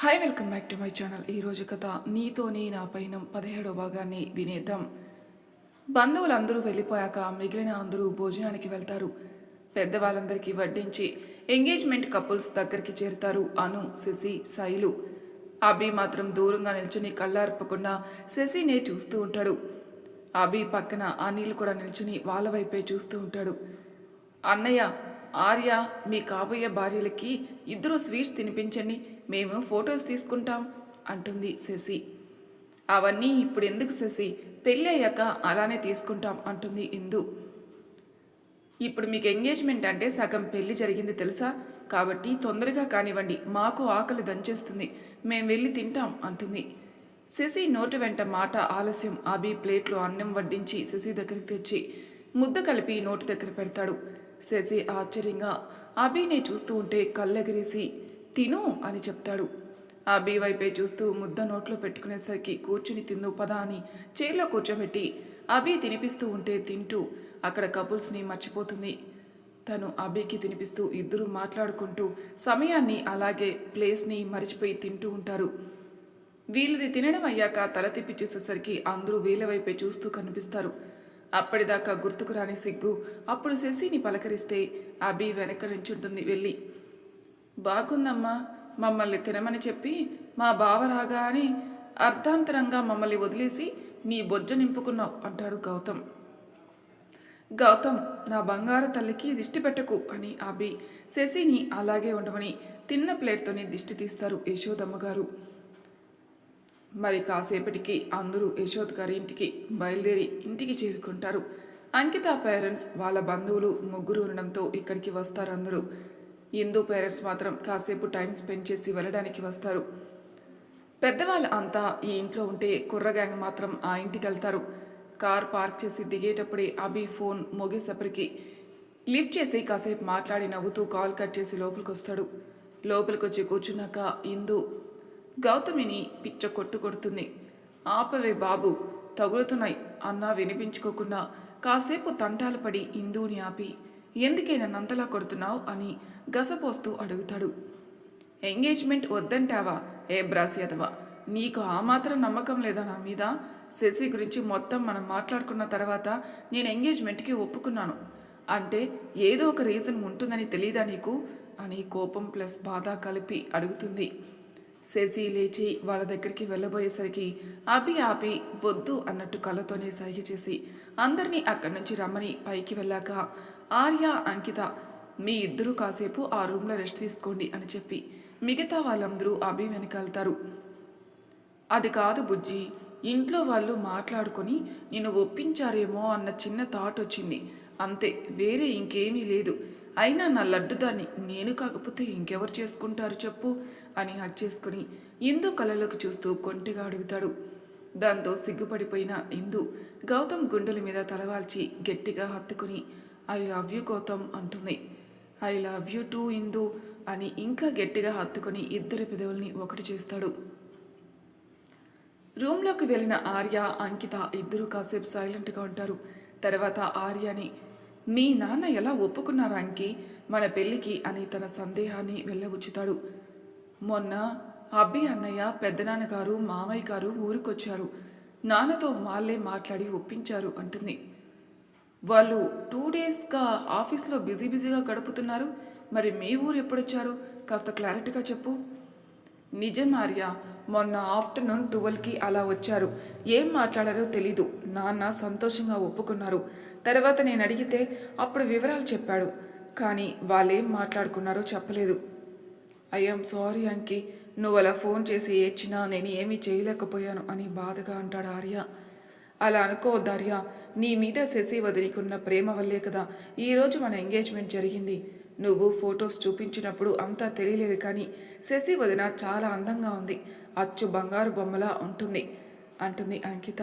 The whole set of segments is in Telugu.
Hi welcome back to my channel ఈరోజు కథ నీతోనే నా పైన పదిహేడో భాగాన్ని వినేద్దాం. బంధువులందరూ వెళ్ళిపోయాక మిగిలిన అందరూ భోజనానికి వెళ్తారు. పెద్దవాళ్ళందరికీ వడ్డించి ఎంగేజ్మెంట్ కపుల్స్ దగ్గరికి చేరుతారు అను శశి శైలు. అభి మాత్రం దూరంగా నిల్చుని కళ్ళార్పకుండా శశినే చూస్తూ ఉంటాడు. అభి పక్కన అనిల్ కూడా నిల్చుని వాళ్ళ వైపే చూస్తూ ఉంటాడు. అన్నయ్య ఆర్య మీ కాబోయే భార్యలకి ఇద్దరు స్వీట్స్ తినిపించండి. మేము ఫొటోస్ తీసుకుంటాం అంటుంది శశి. అవన్నీ ఇప్పుడు ఎందుకు శశి? పెళ్ళి అయ్యాక అలానే తీసుకుంటాం అంటుంది ఇందు. ఇప్పుడు మీకు ఎంగేజ్మెంట్ అంటే సగం పెళ్ళి జరిగింది తెలుసా? కాబట్టి తొందరగా కానివ్వండి మాకు ఆకలి దంచేస్తుంది. మేము వెళ్ళి తింటాం అంటుంది. శశి నోటి వెంట మాట ఆలస్యం. అభి ప్లేట్లో అన్నం వడ్డించి శశి దగ్గరికి తెచ్చి ముద్ద కలిపి నోటి దగ్గర పెడతాడు. శశి ఆశ్చర్యంగా అభినే చూస్తూ ఉంటే కళ్ళెగిరేసి తిను అని చెప్తాడు. అభి వైపే చూస్తూ ముద్ద నోట్లో పెట్టుకునేసరికి కూర్చుని తిందు పదా అని చైర్లో కూర్చోబెట్టి అభి తినిపిస్తూ ఉంటే తింటూ అక్కడ కపుల్స్ని మర్చిపోతుంది. తను అభికి తినిపిస్తూ ఇద్దరు మాట్లాడుకుంటూ సమయాన్ని అలాగే ప్లేస్ని మరిచిపోయి తింటూ ఉంటారు. వీళ్ళది తినడం అయ్యాక తల తిప్పి చూసేసరికి అందరూ వీళ్ళ వైపే చూస్తూ కనిపిస్తారు. అప్పటిదాకా గుర్తుకు రాని సిగ్గు అప్పుడు శశిని పలకరిస్తే అభి వెనక నుంచుంటుంది వెళ్ళి. బాగుందమ్మా మమ్మల్ని తినమని చెప్పి మా బావ రాగా అని అర్ధాంతరంగా మమ్మల్ని వదిలేసి నీ బొజ్జ నింపుకున్నావు అంటాడు గౌతమ్. గౌతమ్ నా బంగారు తల్లికి దిష్టి పెట్టకు అని అభి శశిని అలాగే ఉండమని తిన్న ప్లేట్తోనే దిష్టి తీస్తారు యశోదమ్మ గారు. మరి కాసేపటికి అందరూ యశోద్ గారి ఇంటికి బయలుదేరి ఇంటికి చేరుకుంటారు. అంకిత పేరెంట్స్ వాళ్ళ బంధువులు ముగ్గురు ఉండడంతో ఇక్కడికి వస్తారు అందరూ. హిందూ పేరెంట్స్ మాత్రం కాసేపు టైం స్పెండ్ చేసి వెళ్ళడానికి వస్తారు. పెద్దవాళ్ళు అంతా ఈ ఇంట్లో ఉంటే కుర్ర గ్యాంగ్ మాత్రం ఆ ఇంటికి వెళ్తారు. కార్ పార్క్ చేసి దిగేటప్పుడే అభి ఫోన్ మోగేసప్పటికి లిఫ్ట్ చేసి కాసేపు మాట్లాడి నవ్వుతూ కాల్ కట్ చేసి లోపలికి వస్తాడు లోపలికి వచ్చి కూర్చున్నాక ఇందు గౌతమిని పిచ్చ కొట్టు కొడుతుంది. ఆపవే బాబు తగులుతున్నాయి అన్నా వినిపించుకోకుండా కాసేపు తంటాలు పడి ఇందుని ఆపి ఎందుకే నన్నంతలా కొడుతున్నావు అని గసపోస్తూ అడుగుతాడు. ఎంగేజ్మెంట్ వద్దంటావా? ఏ బ్రాస్యదవా నీకు ఆ మాత్రం నమ్మకం లేదా నా మీద? శశి గురించి మొత్తం మనం మాట్లాడుకున్న తర్వాత నేను ఎంగేజ్మెంట్కి ఒప్పుకున్నాను. అంటే ఏదో ఒక రీజన్ ఉంటుందని తెలీదా నీకు? అని కోపం ప్లస్ బాధ కలిపి అడుగుతుంది. శశి లేచి వాళ్ళ దగ్గరికి వెళ్ళబోయేసరికి అభి ఆపి వద్దు అన్నట్టు కళ్ళతోనే సైగ చేసి అందరినీ అక్కడి నుంచి రమ్మని పైకి వెళ్ళాక ఆర్య అంకిత మీ ఇద్దరూ కాసేపు ఆ రూమ్లో రెస్ట్ తీసుకోండి అని చెప్పి మిగతా వాళ్ళందరూ అభి వెనకాలుతారు. అది కాదు బుజ్జి ఇంట్లో వాళ్ళు మాట్లాడుకొని నిన్ను ఒప్పించారేమో అన్న చిన్న థాట్ వచ్చింది. అంతే వేరే ఇంకేమీ లేదు. అయినా నా లడ్డుదాన్ని నేను కాకపోతే ఇంకెవరు చేసుకుంటారు చెప్పు? అని హక్ చేసుకుని ఇందు కళ్ళలోకి చూస్తూ కొంటిగా అడుగుతాడు. దాంతో సిగ్గుపడిపోయిన ఇందు గౌతమ్ గుండెల మీద తలవాల్చి గట్టిగా హత్తుకుని ఐ లవ్ యూ గౌతమ్ అంటుంది. I love you too Indu అని ఇంకా గట్టిగా హత్తుకుని ఇద్దరి పెదవుల్ని ఒకటి చేస్తాడు. రూమ్లోకి వెళ్ళిన ఆర్య అంకిత ఇద్దరూ కాసేపు సైలెంట్గా ఉంటారు. తర్వాత ఆర్యని మీ నాన్న ఎలా ఒప్పుకున్నారు అంకి? మన పెళ్ళికి అని తన సందేహాన్ని వెళ్ళబుచ్చుతాడు. మొన్న అబ్బి అన్నయ్య పెద్దనాన్నగారు మామయ్య గారు ఊరికొచ్చారు. నాన్నతో వాళ్ళే మాట్లాడి ఒప్పించారు అంటుంది. వాళ్ళు టూ డేస్గా ఆఫీస్లో బిజీ బిజీగా గడుపుతున్నారు. మరి మీ ఊరు ఎప్పుడొచ్చారు? కాస్త క్లారిటీగా చెప్పు. నిజం ఆర్య మొన్న ఆఫ్టర్నూన్ ట్వెల్వ్కి అలా వచ్చారు. ఏం మాట్లాడారో తెలీదు. నాన్న సంతోషంగా ఒప్పుకున్నారు. తర్వాత నేను అడిగితే అప్పుడు వివరాలు చెప్పాడు. కానీ వాళ్ళేం మాట్లాడుకున్నారో చెప్పలేదు. ఐఎమ్ సారీ అంకి నువ్వు అలా ఫోన్ చేసి ఏడ్చినా నేను ఏమీ చేయలేకపోయాను అని బాధగా అంటాడు ఆర్య. అలా అనుకోవద్దు ఆర్య. నీ మీద శశి వదిలికున్న ప్రేమ వల్లే కదా ఈరోజు మన ఎంగేజ్మెంట్ జరిగింది. నువ్వు ఫొటోస్ చూపించినప్పుడు అంతా తెలియలేదు కానీ శశి వదిన చాలా అందంగా ఉంది. అచ్చు బంగారు బొమ్మలా ఉంటుంది అంటుంది అంకిత.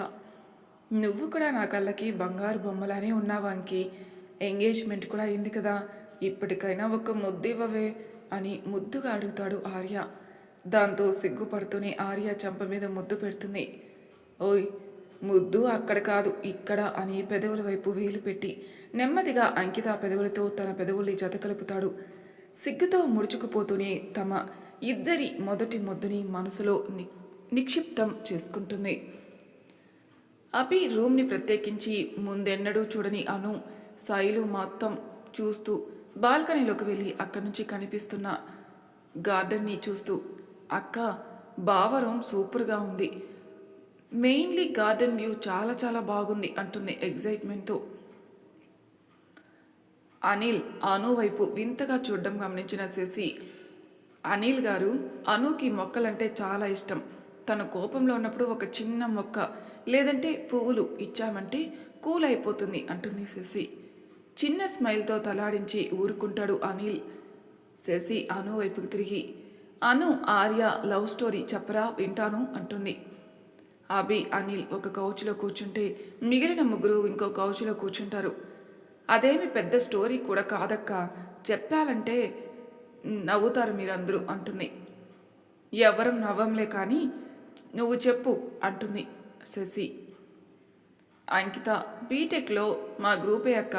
నువ్వు కూడా నా కళ్ళకి బంగారు బొమ్మలానే ఉన్నావా అంకి. ఎంగేజ్మెంట్ కూడా అయింది కదా. ఇప్పటికైనా ఒక ముద్దు ఇవ్వవే. అని ముద్దుగా అడుగుతాడు ఆర్య. దాంతో సిగ్గుపడుతూనే ఆర్య చెంప మీద ముద్దు పెడుతుంది. ఓయ్ ముద్దు అక్కడ కాదు ఇక్కడ అని పెదవుల వైపు వేలు పెట్టి నెమ్మదిగా అంకిత పెదవులతో తన పెదవుల్ని జత కలుపుతాడు. సిగ్గుతో ముడుచుకుపోతూనే తమ ఇద్దరి మొదటి ముద్దుని మనసులో ని నిక్షిప్తం చేసుకుంటుంది. అభి రూమ్ని ప్రత్యేకించి ముందెన్నడూ చూడని అను సాయిలు మొత్తం చూస్తూ బాల్కనీలోకి వెళ్ళి అక్కడి నుంచి కనిపిస్తున్న గార్డెన్ని చూస్తూ అక్క బావ రూమ్ సూపర్గా ఉంది. మెయిన్లీ గార్డెన్ వ్యూ చాలా చాలా బాగుంది అంటుంది ఎగ్జైట్మెంట్తో అనిల్ అను వైపు వింతగా చూడడం గమనించిన శశి అనిల్ గారు అనుకి మొక్కలంటే చాలా ఇష్టం. తన కోపంలో ఉన్నప్పుడు ఒక చిన్న మొక్క లేదంటే పువ్వులు ఇచ్చామంటే కూల్ అయిపోతుంది అంటుంది శశి. చిన్న స్మైల్తో తలాడించి ఊరుకుంటాడు అనిల్. శశి అను వైపుకు తిరిగి అను ఆర్య లవ్ స్టోరీ చెప్పరా వింటాను అంటుంది. అభి అనిల్ ఒక కౌచ్లో కూర్చుంటే మిగిలిన ముగ్గురు ఇంకో కౌచ్లో కూర్చుంటారు. అదేమి పెద్ద స్టోరీ కూడా కాదక్క చెప్పాలంటే నవ్వుతారు మీరందరూ అంటుంది. ఎవరం నవ్వంలే కానీ నువ్వు చెప్పు అంటుంది శశి. అంకిత బీటెక్లో మా గ్రూపే అక్క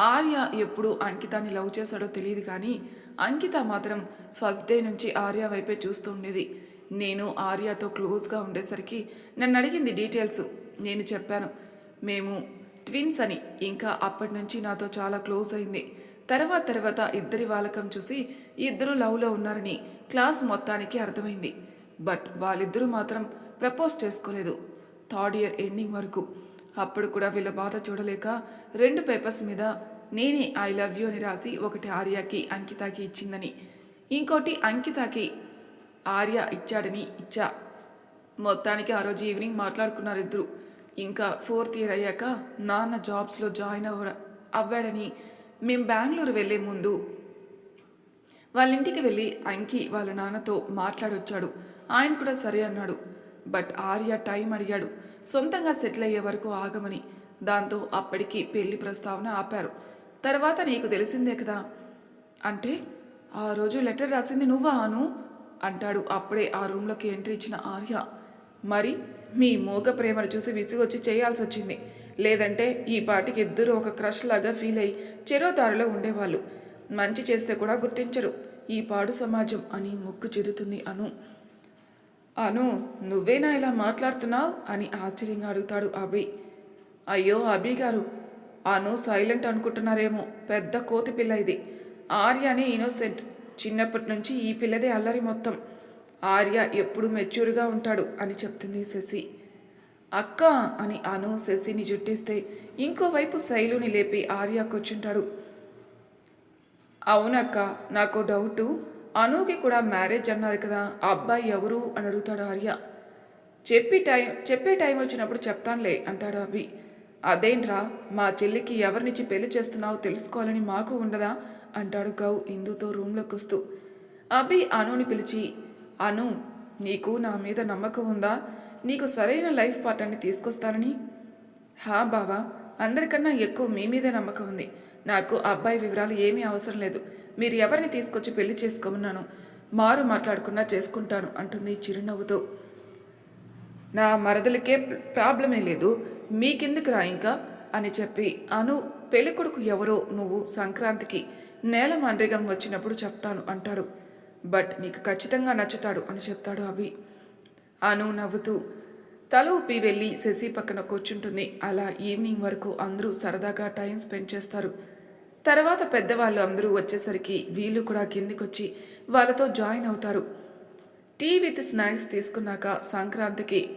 ఆర్య ఎప్పుడు అంకితాన్ని లవ్ చేశాడో తెలియదు కానీ అంకిత మాత్రం ఫస్ట్ డే నుంచి ఆర్య వైపే చూస్తూ ఉండేది నేను ఆర్యతో క్లోజ్గా ఉండేసరికి నన్ను అడిగింది డీటెయిల్స్. నేను చెప్పాను మేము ట్విన్స్ అని. ఇంకా అప్పటి నుంచి నాతో చాలా క్లోజ్ అయింది. తర్వాత తర్వాత ఇద్దరి వాలకం చూసి ఇద్దరు లవ్లో ఉన్నారని క్లాస్ మొత్తానికి అర్థమైంది. బట్ వాళ్ళిద్దరూ మాత్రం ప్రపోజ్ చేసుకోలేదు. థర్డ్ ఇయర్ ఎండింగ్ వరకు అప్పుడు కూడా వీళ్ళ బాధ చూడలేక రెండు పేపర్స్ మీద నేనే ఐ లవ్ యూ అని రాసి ఒకటి ఆర్యాకి అంకితాకి ఇచ్చిందని. ఇంకోటి అంకితాకి ఆర్య ఇచ్చాడని ఇచ్చా. మొత్తానికి ఆ రోజు ఈవినింగ్ మాట్లాడుకున్నారు ఇద్దరు. ఇంకా ఫోర్త్ ఇయర్ అయ్యాక నాన్న జాబ్స్లో జాయిన్ అవ్వ అవ్వాడని మేము బెంగళూరు వెళ్ళే ముందు వాళ్ళ ఇంటికి వెళ్ళి అంకి వాళ్ళ నాన్నతో మాట్లాడొచ్చాడు. ఆయన కూడా సరే అన్నాడు. బట్ ఆర్య టైం అడిగాడు. సొంతంగా సెటిల్ అయ్యే వరకు ఆగమని. దాంతో అప్పటికి పెళ్ళి ప్రస్తావన ఆపారు. తర్వాత నీకు తెలిసిందే కదా? అంటే ఆ రోజు లెటర్ రాసింది నువ్వా అను? అంటాడు అప్పుడే ఆ రూమ్లోకి ఎంట్రీ ఇచ్చిన ఆర్య. మరి మీ మోగ ప్రేమను చూసి విసిగొచ్చి చేయాల్సి వచ్చింది లేదంటే ఈ పాటికి ఇద్దరు ఒక క్రష్ లాగా ఫీల్ అయి చెరోదారిలో ఉండేవాళ్ళు. మంచి చేస్తే కూడా గుర్తించరు. ఈ పాడు సమాజం అని ముక్కు చిరుతుంది అను. అను నువ్వేనా ఇలా మాట్లాడుతున్నావు? అని ఆశ్చర్యంగా అడుగుతాడు అభి. అయ్యో అభి గారు అను సైలెంట్ అనుకుంటున్నారేమో పెద్ద కోతి పిల్ల ఇది. అని ఇన్నోసెంట్ చిన్నప్పటి నుంచి ఈ పిల్లదే అల్లరి మొత్తం. ఆర్య ఎప్పుడు మెచ్యూర్గా ఉంటాడు అని చెప్తుంది శశి. అక్క అని అను శశిని జుట్టిస్తే ఇంకోవైపు శైలుని లేపి ఆర్య కూర్చుంటాడు అవునక్క నాకు డౌటు అనుకి కూడా మ్యారేజ్ అన్నారు కదా ఆ అబ్బాయి ఎవరు అని అడుగుతాడు ఆర్య. చెప్పి టైం చెప్పే టైం వచ్చినప్పుడు చెప్తానులే అంటాడు అభి. అదేంట్రా మా చెల్లికి ఎవరినిచ్చి పెళ్ళి చేస్తున్నావో తెలుసుకోవాలని మాకు ఉండదా అంటాడు గౌ ఇందుతో రూమ్లోకి వస్తూ. అభి అనుని పిలిచి అను నీకు నా మీద నమ్మకం ఉందా? నీకు సరైన లైఫ్ పార్ట్నర్ని తీసుకొస్తానని? హా బావా అందరికన్నా ఎక్కువ మీ మీదే నమ్మకం ఉంది. నాకు అబ్బాయి వివరాలు ఏమీ అవసరం లేదు. మీరు ఎవరిని తీసుకొచ్చి పెళ్ళి చేసుకోమన్నాను మారు మాట్లాడకుండా చేసుకుంటాను అంటుంది చిరునవ్వుతో. నా మరదలకే ప్రాబ్లమే లేదు మీకెందుకు రా ఇంకా? అని చెప్పి అను పెళ్ళికొడుకు ఎవరో నువ్వు సంక్రాంతికి నేల మండ్రిగం వచ్చినప్పుడు చెప్తాను అంటాడు. బట్ నీకు ఖచ్చితంగా నచ్చుతాడు అని చెప్తాడు అభి. అను నవ్వుతూ తల ఊపి వెళ్ళి శశి పక్కన కూర్చుంటుంది. అలా ఈవినింగ్ వరకు అందరూ సరదాగా టైం స్పెండ్ చేస్తారు. తర్వాత పెద్దవాళ్ళు అందరూ వచ్చేసరికి వీళ్ళు కూడా కిందికొచ్చి వాళ్ళతో జాయిన్ అవుతారు. టీ విత్ స్నాక్స్ తీసుకున్నాక సంక్రాంతికి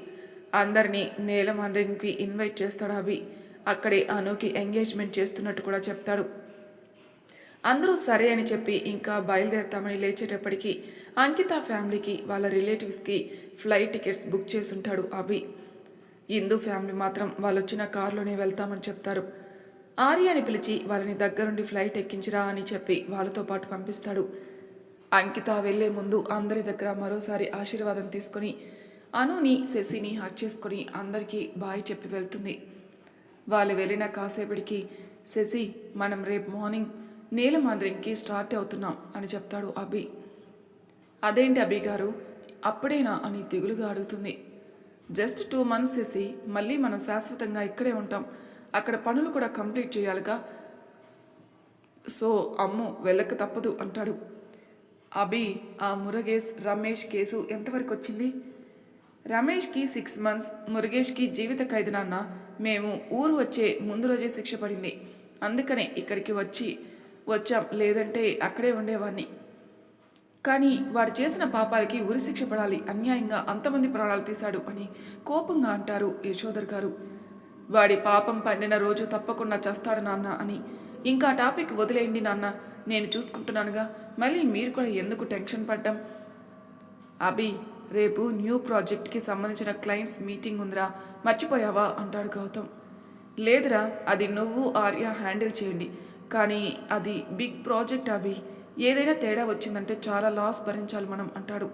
అందరినీ నేలమండ్రింగ్కి ఇన్వైట్ చేస్తాడు అభి. అక్కడే అనుకి ఎంగేజ్మెంట్ చేస్తున్నట్టు కూడా చెప్తాడు. అందరూ సరే అని చెప్పి ఇంకా బయలుదేరతామని లేచేటప్పటికి అంకిత ఫ్యామిలీకి వాళ్ళ రిలేటివ్స్కి ఫ్లైట్ టికెట్స్ బుక్ చేసుంటాడు అభి. ఇందు ఫ్యామిలీ మాత్రం వాళ్ళు వచ్చిన కారులోనే వెళ్తామని చెప్తారు. ఆర్యాని పిలిచి వాళ్ళని దగ్గరుండి ఫ్లైట్ ఎక్కించిరా అని చెప్పి వాళ్ళతో పాటు పంపిస్తాడు. అంకిత వెళ్ళే ముందు అందరి దగ్గర మరోసారి ఆశీర్వాదం తీసుకొని అనుని శశిని హట్ చేసుకొని అందరికీ బాయ్ చెప్పి వెళ్తుంది. వాళ్ళు వెళ్ళిన కాసేపటికి శశి మనం రేపు మార్నింగ్ నీలమాంద్రింగ్కి స్టార్ట్ అవుతున్నాం అని చెప్తాడు అభి. అదేంటి అభి గారు? అప్పుడేనా? అని దిగులుగా అడుగుతుంది. జస్ట్ టూ మంత్స్ చేసి మళ్ళీ మనం శాశ్వతంగా ఇక్కడే ఉంటాం. అక్కడ పనులు కూడా కంప్లీట్ చేయాలిగా. సో అమ్మో వెళ్ళక తప్పదు అంటాడు. అభి ఆ మురుగేష్ రమేష్ కేసు ఎంతవరకు వచ్చింది? రమేష్కి సిక్స్ మంత్స్ మురుగేష్కి జీవిత ఖైదు నాన్న. మేము ఊరు వచ్చే ముందు రోజే శిక్ష పడింది. అందుకనే ఇక్కడికి వచ్చి వచ్చాం. లేదంటే అక్కడే ఉండేవాడిని కానీ వాడు చేసిన పాపాలకి ఉరిశిక్ష పడాలి. అన్యాయంగా అంతమంది ప్రాణాలు తీశాడు అని కోపంగా అంటారు యశోదర్ గారు. వాడి పాపం పండిన రోజు తప్పకుండా చేస్తాడు నాన్న అని. ఇంకా టాపిక్ వదిలేయండి నాన్న. నేను చూసుకుంటున్నానుగా. మళ్ళీ మీరు కూడా ఎందుకు టెన్షన్ పడ్డం? అభి రేపు న్యూ ప్రాజెక్ట్కి సంబంధించిన క్లయింట్స్ మీటింగ్ ఉందిరా. మర్చిపోయావా? అంటాడు గౌతమ్. లేదురా అది నువ్వు ఆర్య హ్యాండిల్ చేయండి. కానీ అది బిగ్ ప్రాజెక్ట్ అభి. ఏదైనా తేడా వచ్చిందంటే చాలా లాస్ భరించాలి మనం అంటాడు.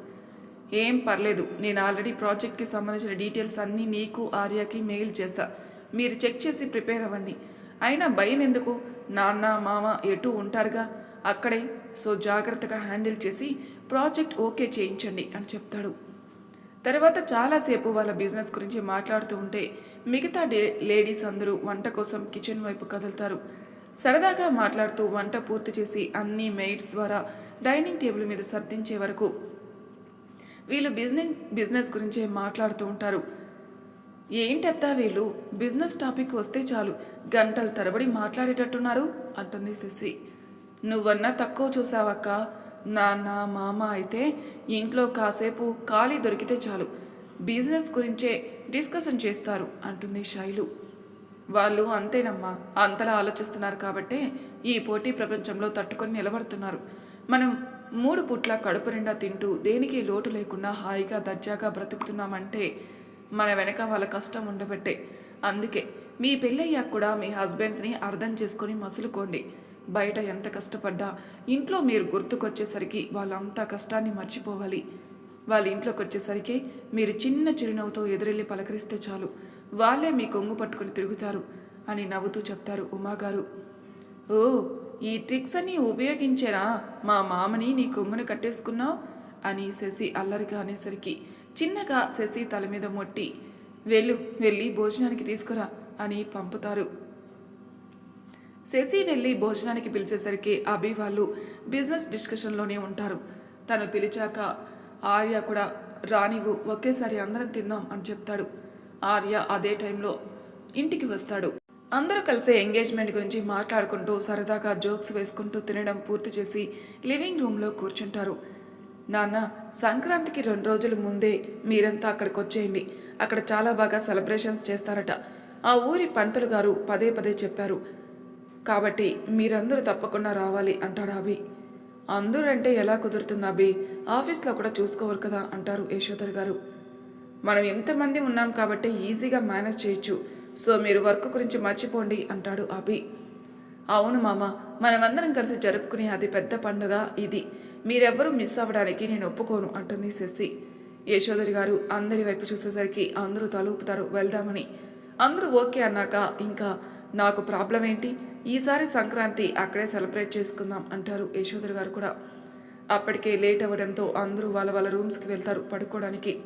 ఏం పర్లేదు నేను ఆల్రెడీ ప్రాజెక్ట్కి సంబంధించిన డీటెయిల్స్ అన్నీ నీకు ఆర్యకి మెయిల్ చేస్తాను మీరు చెక్ చేసి ప్రిపేర్ అవ్వండి. అయినా భయం ఎందుకు? నాన్న మామ ఎటు ఉంటారుగా? అక్కడే సో జాగ్రత్తగా హ్యాండిల్ చేసి ప్రాజెక్ట్ ఓకే చేయించండి అని చెప్తాడు. తర్వాత చాలాసేపు వాళ్ళ బిజినెస్ గురించి మాట్లాడుతూ ఉంటే మిగతా డే లేడీస్ అందరూ వంట కోసం కిచెన్ వైపు కదులుతారు. సరదాగా మాట్లాడుతూ వంట పూర్తి చేసి అన్ని మెయిడ్స్ ద్వారా డైనింగ్ టేబుల్ మీద సర్దించే వరకు వీళ్ళు బిజినెస్ బిజినెస్ గురించే మాట్లాడుతూ ఉంటారు. ఏంటత్తా వీళ్ళు? బిజినెస్ టాపిక్ వస్తే చాలు. గంటల తరబడి మాట్లాడేటట్టున్నారు అంటుంది శశి. నువ్వన్నా తక్కువ చూసావక్క. నాన్న మామ అయితే ఇంట్లో కాసేపు ఖాళీ దొరికితే చాలు. బిజినెస్ గురించే డిస్కషన్ చేస్తారు అంటుంది శైలు. వాళ్ళు అంతేనమ్మా. అంతలా ఆలోచిస్తున్నారు కాబట్టే ఈ పోటీ ప్రపంచంలో తట్టుకొని నిలబడుతున్నారు. మనం మూడు పుట్ల కడుపు నిండా తింటూ దేనికి లోటు లేకుండా హాయిగా దర్జాగా బ్రతుకుతున్నామంటే మన వెనక వాళ్ళ కష్టం ఉండబట్టే. అందుకే మీ పెళ్ళయ్యాక కూడా మీ హస్బెండ్స్ని అర్థం చేసుకొని మసులుకోండి. బయట ఎంత కష్టపడ్డా ఇంట్లో మీరు గుర్తుకొచ్చేసరికి వాళ్ళంతా కష్టాన్ని మర్చిపోవాలి. వాళ్ళ ఇంట్లోకి వచ్చేసరికి మీరు చిన్న చిరునవ్వుతో ఎదురెళ్ళి పలకరిస్తే చాలు. వాళ్ళే మీ కొంగు పట్టుకొని తిరుగుతారు అని నవ్వుతూ చెప్తారు ఉమాగారు. ఓ ఈ ట్రిక్స్ అన్నీ ఉపయోగించేనా? మా మామని నీ కొంగును కట్టేసుకున్నావు? అని శశి అల్లరిగా అనేసరికి చిన్నగా శశి తల మీద మొట్టి వెళ్ళు వెళ్ళి భోజనానికి తీసుకురా అని పంపుతారు. శశి వెళ్ళి భోజనానికి పిలిచేసరికి అభి వాళ్ళు బిజినెస్ డిస్కషన్లోనే ఉంటారు. తను పిలిచాక ఆర్య కూడా రానివ్వు ఒకేసారి అందరం తిందాం అని చెప్తాడు. ఆర్య అదే టైంలో ఇంటికి వస్తాడు. అందరూ కలిసే ఎంగేజ్మెంట్ గురించి మాట్లాడుకుంటూ సరదాగా జోక్స్ వేసుకుంటూ తినడం పూర్తి చేసి లివింగ్ రూమ్లో కూర్చుంటారు. నాన్న సంక్రాంతికి రెండు రోజుల ముందే మీరంతా అక్కడికి వచ్చేయండి అక్కడ చాలా బాగా సెలబ్రేషన్స్ చేస్తారట. ఆ ఊరి పంతులు గారు పదే పదే చెప్పారు. కాబట్టి మీరందరూ తప్పకుండా రావాలి అంటాడు అభి. అందరూ అంటే ఎలా కుదురుతుంది అభి? ఆఫీస్లో కూడా చూసుకోవాలి కదా అంటారు యశోధర్ గారు. మనం ఎంతమంది ఉన్నాం కాబట్టి ఈజీగా మేనేజ్ చేయొచ్చు. సో మీరు వర్క్ గురించి మర్చిపోండి అంటాడు అభి. అవును మామ మనమందరం కలిసి జరుపుకునే అది పెద్ద పండుగ ఇది. మీరెవ్వరూ మిస్ అవ్వడానికి నేను ఒప్పుకోను అంటుంది శశి. యశోదరి గారు అందరి వైపు చూసేసరికి అందరూ తలూపుతారు వెళ్దామని. అందరూ ఓకే అన్నాక ఇంకా నాకు ప్రాబ్లం ఏంటి? ఈసారి సంక్రాంతి అక్కడే సెలబ్రేట్ చేసుకుందాం అంటారు యశోదరి గారు కూడా. అప్పటికే లేట్ అవ్వడంతో అందరూ వాళ్ళ వాళ్ళ రూమ్స్కి వెళ్తారు పడుకోవడానికి.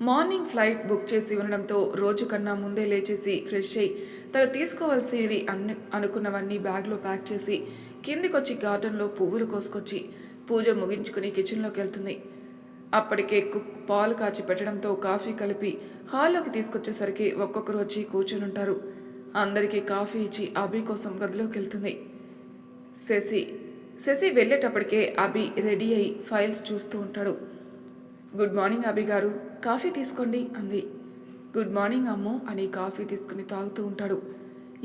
మార్నింగ్ ఫ్లైట్ బుక్ చేసి ఉండడంతో రోజు కన్నా ముందే లేచేసి ఫ్రెష్ అయ్యి తను తీసుకోవాల్సినవి అన్ని అనుకున్నవన్నీ బ్యాగ్లో ప్యాక్ చేసి కిందికొచ్చి గార్డెన్లో పువ్వులు కోసుకొచ్చి పూజ ముగించుకుని కిచెన్లోకి వెళ్తుంది. అప్పటికే కుక్ పాలు కాచి పెట్టడంతో కాఫీ కలిపి హాల్లోకి తీసుకొచ్చేసరికి ఒక్కొక్కరు వచ్చి కూర్చొని ఉంటారు అందరికీ కాఫీ ఇచ్చి అభి కోసం గదిలోకి వెళ్తుంది. శశి శశి వెళ్ళేటప్పటికే అభి రెడీ అయి ఫైల్స్ చూస్తూ ఉంటాడు. గుడ్ మార్నింగ్ అభి గారు కాఫీ తీసుకోండి అంది. గుడ్ మార్నింగ్ అమ్ము అని కాఫీ తీసుకుని తాగుతూ ఉంటాడు.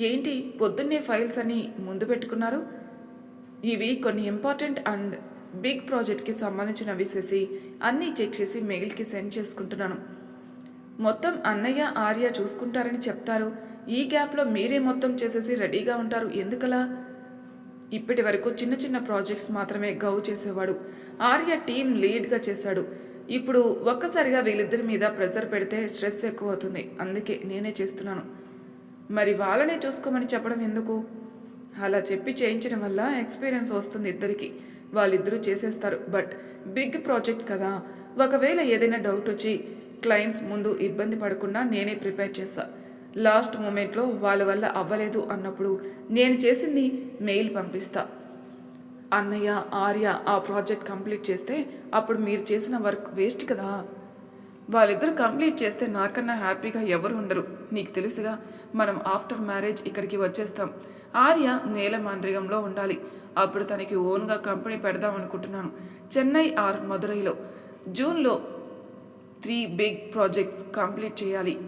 ఏంటి పొద్దున్నే ఫైల్స్ అని ముందు పెట్టుకున్నారు? ఇవి కొన్ని ఇంపార్టెంట్ అండ్ బిగ్ ప్రాజెక్ట్కి సంబంధించినవి చేసి అన్నీ చెక్ చేసి మెయిల్కి సెండ్ చేసుకుంటున్నాను. మొత్తం అన్నయ్య ఆర్య చూసుకుంటారని చెప్తారు. ఈ గ్యాప్లో మీరే మొత్తం చేసేసి రెడీగా ఉంటారు. ఎందుకలా? ఇప్పటి వరకు చిన్న చిన్న ప్రాజెక్ట్స్ మాత్రమే గౌ చేసేవాడు. ఆర్య టీం లీడ్గా చేశాడు. ఇప్పుడు ఒక్కసారిగా వీళ్ళిద్దరి మీద ప్రెషర్ పెడితే స్ట్రెస్ ఎక్కువ అవుతుంది. అందుకే నేనే చేస్తున్నాను. మరి వాళ్ళనే చూసుకోమని చెప్పడం ఎందుకు? అలా చెప్పి చేయించడం వల్ల ఎక్స్పీరియన్స్ వస్తుంది ఇద్దరికి. వాళ్ళిద్దరూ చేసేస్తారు. బట్ బిగ్ ప్రాజెక్ట్ కదా. ఒకవేళ ఏదైనా డౌట్ వచ్చి క్లయింట్స్ ముందు ఇబ్బంది పడకుండా నేనే ప్రిపేర్ చేస్తా. లాస్ట్ మూమెంట్లో వాళ్ళ వల్ల అవ్వలేదు అన్నప్పుడు నేను చేసింది మెయిల్ పంపిస్తా. అన్నయ్య ఆర్య ఆ ప్రాజెక్ట్ కంప్లీట్ చేస్తే అప్పుడు మీరు చేసిన వర్క్ వేస్ట్ కదా. వాళ్ళిద్దరు కంప్లీట్ చేస్తే నాకన్నా హ్యాపీగా ఎవరు ఉండరు. నీకు తెలుసుగా మనం ఆఫ్టర్ మ్యారేజ్ ఇక్కడికి వచ్చేస్తాం. ఆర్య నేల మాండ్రిగంలో ఉండాలి. అప్పుడు తనకి ఓన్గా కంపెనీ పెడదాం అనుకుంటున్నాను చెన్నై ఆర్ మదురైలో జూన్లో త్రీ బిగ్ ప్రాజెక్ట్స్ కంప్లీట్ చేయాలి.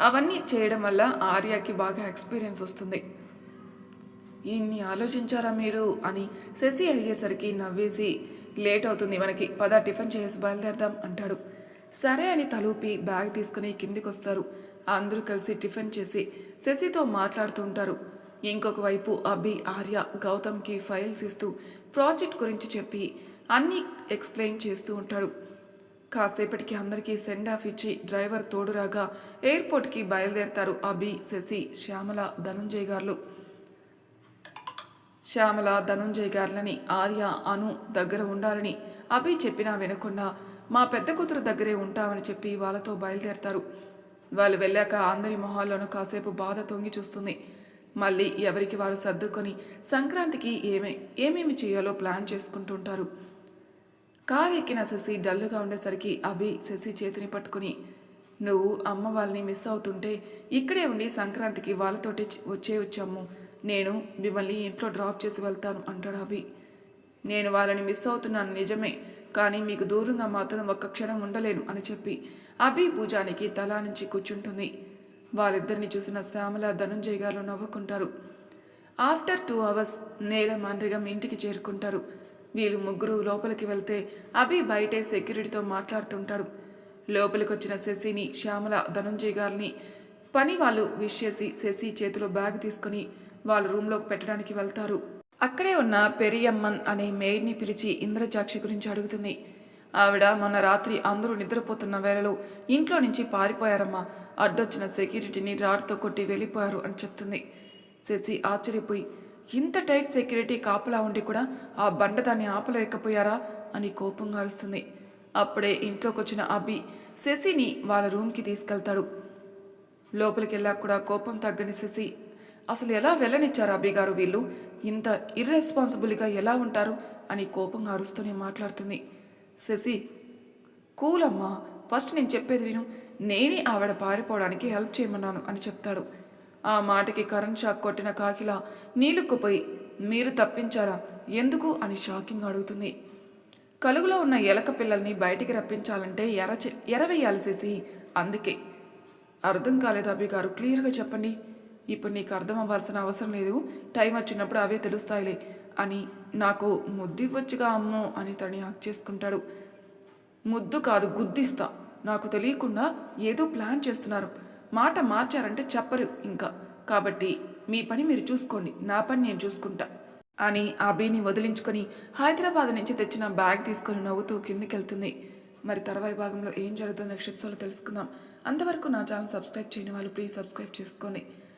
అవన్నీ చేయడం వల్ల ఆర్యకి బాగా ఎక్స్పీరియన్స్ వస్తుంది. ఇన్ని ఆలోచించారా మీరు? అని శశి అడిగేసరికి నవ్వేసి లేట్ అవుతుంది మనకి పద టిఫిన్ చేసి బయలుదేరదాం అంటాడు. సరే అని తలూపి బ్యాగ్ తీసుకుని కిందికి వస్తారు అందరూ కలిసి టిఫిన్ చేసి శశితో మాట్లాడుతూ ఉంటారు. ఇంకొక వైపు అభి ఆర్య గౌతమ్కి ఫైల్స్ ఇస్తూ ప్రాజెక్ట్ గురించి చెప్పి అన్నీ ఎక్స్ప్లెయిన్ చేస్తూ ఉంటాడు. కాసేపటికి అందరికీ సెండ్ ఆఫ్ ఇచ్చి డ్రైవర్ తోడురాగా ఎయిర్పోర్ట్కి బయలుదేరతారు అభి శశి శ్యామల ధనుంజయ్ గారు శ్యామల ధనుంజయ్ గారులని ఆర్య అను దగ్గర ఉండాలని అభి చెప్పినా వినకుండా మా పెద్ద కూతురు దగ్గరే ఉంటామని చెప్పి వాళ్ళతో బయలుదేరతారు. వాళ్ళు వెళ్ళాక అందరి మొహాల్లోనూ కాసేపు బాధ తొంగి చూస్తుంది. మళ్ళీ ఎవరికి వారు సర్దుకొని సంక్రాంతికి ఏమే ఏమేమి చేయాలో ప్లాన్ చేసుకుంటుంటారు. కారు ఎక్కిన శశి డల్లుగా ఉండేసరికి అభి శశి చేతిని పట్టుకుని నువ్వు అమ్మ వాళ్ళని మిస్ అవుతుంటే ఇక్కడే ఉండి సంక్రాంతికి వాళ్ళతోటి వచ్చే వచ్చాము. నేను మిమ్మల్ని ఇంట్లో డ్రాప్ చేసి వెళ్తాను అంటాడు అభి. నేను వాళ్ళని మిస్ అవుతున్నాను నిజమే. కానీ మీకు దూరంగా మాత్రం ఒక్క క్షణం ఉండలేను అని చెప్పి అభి భుజానికి తలా నుంచి కూర్చుంటుంది. వాళ్ళిద్దరిని చూసిన శ్యామల ధనుంజయ్ గారు నవ్వుకుంటారు. ఆఫ్టర్ టూ అవర్స్ నేల మాండ్రిగం ఇంటికి చేరుకుంటారు. వీళ్ళు ముగ్గురు లోపలికి వెళ్తే అభి బయటే సెక్యూరిటీతో మాట్లాడుతుంటాడు. లోపలికి వచ్చిన శశిని శ్యామల ధనుంజయ్ గారిని పని వాళ్ళు విష్ చేసి శశి చేతిలో బ్యాగ్ తీసుకుని వాళ్ళ రూమ్లోకి పెట్టడానికి వెళ్తారు. అక్కడే ఉన్న పెరియమ్మన్ అనే మెయిడ్ని పిలిచి ఇంద్రజాక్షి గురించి అడుగుతుంది. ఆవిడ మొన్న రాత్రి అందరూ నిద్రపోతున్న వేళలో ఇంట్లో నుంచి పారిపోయారమ్మా. అడ్డొచ్చిన సెక్యూరిటీని రాడ్తో కొట్టి వెళ్ళిపోయారు అని చెప్తుంది. శశి ఆశ్చర్యపోయి ఇంత టైట్ సెక్యూరిటీ కాపలా ఉండి కూడా ఆ బండ దాన్ని ఆపలేకపోయారా? అని కోపంగా అరుస్తుంది. అప్పుడే ఇంట్లోకి వచ్చిన అభి శశిని వాళ్ళ రూమ్కి తీసుకెళ్తాడు. లోపలికి వెళ్ళాక కూడా కోపం తగ్గని శశి అసలు ఎలా వెళ్ళనిచ్చారు అబ్బి గారు వీళ్ళు? ఇంత ఇర్రెస్పాన్సిబుల్గా ఎలా ఉంటారు? అని కోపంగా అరుస్తూనే మాట్లాడుతుంది. శశి కూల్ అమ్మా ఫస్ట్ నేను చెప్పేది విను. నేనే ఆవిడ పారిపోవడానికి హెల్ప్ చేయమన్నాను అని చెప్తాడు. ఆ మాటకి కరెంట్ షాక్ కొట్టిన కాకిలా నీళ్ళుక్కుపోయి మీరు తప్పించారా? ఎందుకు? అని షాకింగ్ అడుగుతుంది. కలుగులో ఉన్న ఎలక పిల్లల్ని బయటికి రప్పించాలంటే ఎర ఎరవేయాలి శశి అందుకే. అర్థం కాలేదు అబ్బిగారు గారు క్లియర్గా చెప్పండి. ఇప్పుడు నీకు అర్థం అవ్వాల్సిన అవసరం లేదు. టైం వచ్చినప్పుడు అవే తెలుస్తాయిలే అని నాకు ముద్దివ్వచ్చుగా అమ్మో అని తని హక్ చేసుకుంటాడు. ముద్దు కాదు గుద్దిస్తా. నాకు తెలియకుండా ఏదో ప్లాన్ చేస్తున్నారు. మాట మార్చారంటే చెప్పరు ఇంకా. కాబట్టి మీ పని మీరు చూసుకోండి. నా పని నేను చూసుకుంటా అని అభిని వదిలించుకొని హైదరాబాద్ నుంచి తెచ్చిన బ్యాగ్ తీసుకొని నవ్వుతూ కిందికెళ్తుంది. మరి తర్వాయి భాగంలో ఏం జరుగుతుందో నెక్స్ట్ ఎపిసోడ్లో తెలుసుకుందాం. అంతవరకు నా ఛానల్ సబ్స్క్రైబ్ చేయని వాళ్ళు ప్లీజ్ సబ్స్క్రైబ్ చేసుకోండి.